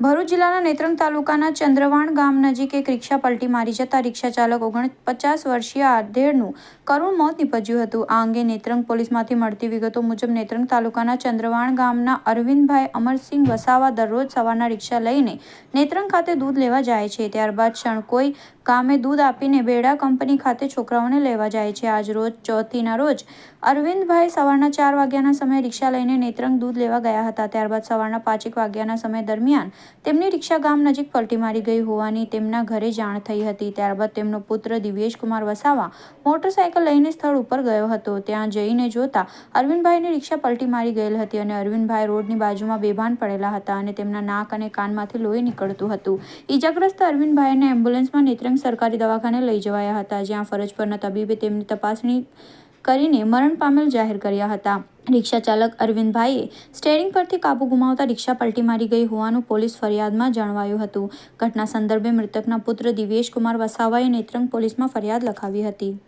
ભરૂચ જિલ્લાના નેત્રંગ તાલુકાના ચંદ્રવાણ ગામ નજીક એક રિક્ષા પલટી મારી જતા રિક્ષા ચાલક ઓગણપચાસ વર્ષીય આધેડનું કરુણ મોત નીપજ્યું હતું. આ અંગે નેત્રંગ પોલીસમાંથી મળતી વિગતો મુજબ નેત્રંગ તાલુકાના ચંદ્રવાણ ગામના અરવિંદભાઈ અમરસિંહ વસાવા દરરોજ સવારના રિક્ષા લઈને નેત્રંગ ખાતે દૂધ લેવા જાય છે. ત્યારબાદ શણકોઈ ગામે દૂધ આપીને બેડા કંપની ખાતે છોકરાઓને લેવા જાય છે. આજ રોજ ચોથીના રોજ અરવિંદભાઈ સવારના ચાર વાગ્યાના સમયે રિક્ષા લઈને નેત્રંગ દૂધ લેવા ગયા હતા. ત્યારબાદ સવારના પાંચેક વાગ્યાના સમય દરમિયાન તેમની રિક્ષા ગામ નજીક પલટી મારી ગઈ હોવાની તેમના ઘરે જાણ થઈ હતી. ત્યારબાદ તેમનો પુત્ર દિવ્યેશકુમાર વસાવા મોટરસાયકલ લઈને સ્થળ ઉપર ગયો હતો. ત્યાં જઈને જોતા અરવિંદભાઈની રિક્ષા પલટી મારી ગયેલ હતી અને અરવિંદભાઈ રોડની બાજુમાં બેભાન પડેલા હતા અને તેમના નાક અને કાનમાંથી લોહી નીકળતું હતું. ઈજાગ્રસ્ત અરવિંદભાઈને એમ્બ્યુલન્સમાં નેત્રંગ સરકારી દવાખાને લઈ જવાયા હતા. જ્યાં ફરજ પરના તબીબે તેમની તપાસણી કરીને મરણ પામેલ જાહેર કર્યા હતા. રિક્ષા ચાલક અરવિંદભાઈએ સ્ટેરિંગ પરથી કાબુ ગુમાવતા રિક્ષા પલટી મારી ગઈ હોવાનું પોલીસ ફરિયાદમાં જણાવાયું હતું. ઘટના સંદર્ભે મૃતકના પુત્ર દિવ્યેશ કુમાર વસાવાએ નેત્રંગ પોલીસમાં ફરિયાદ લખાવી હતી.